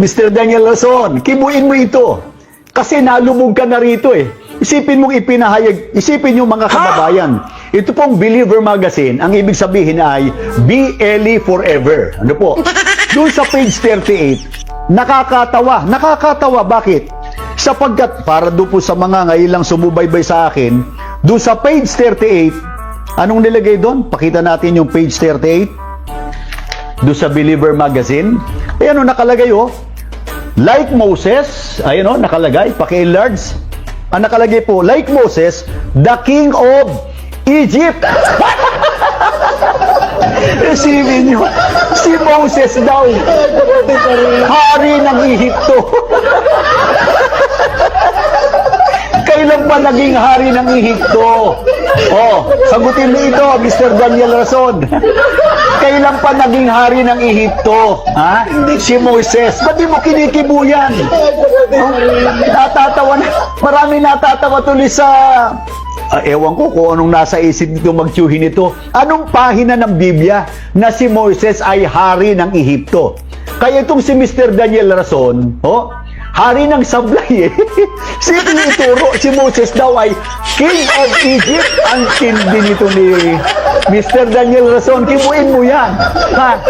Mr. Daniel Rason, kibuin mo ito. Kasi nalubog ka na rito eh. Isipin mong ipinahayag, isipin yung mga kababayan. Ito pong Believer Magazine, ang ibig sabihin ay BLE Forever. Ano po? Doon sa page 38, nakakatawa. Nakakatawa, bakit? Sapagkat, para doon po sa mga ngayon lang sumubaybay sa akin, doon sa page 38, anong nilagay doon? Pakita natin yung page 38 do sa Believer Magazine. Ayan o, nakalagay oh. Like Moses, ayan o, nakalagay, paki-enlarge. Ang nakalagay po, like Moses, the king of Egypt. Isipin nyo, si Moses daw, hari ng Ehipto. Kailan ba naging hari ng Ehipto? Oh, sagutin mo ito, Mr. Daniel Rason. Kailan pa naging hari ng Ehipto? Ha? Si Moises. Ba't di mo kinikibuyan? Oh, natatawa na. Marami natatawa tuloy sa... Ah, ewan ko kung anong nasa isip nito magtsuhin ito. Anong pahina ng Biblia na si Moises ay hari ng Ehipto? Kaya itong si Mr. Daniel Rason, oh, hari ng sablay eh. Sino ituro? Si Moses daw ay King of Egypt. Ang tindi nito ni Mr. Daniel Rason. Kibuin mo yan. Ha?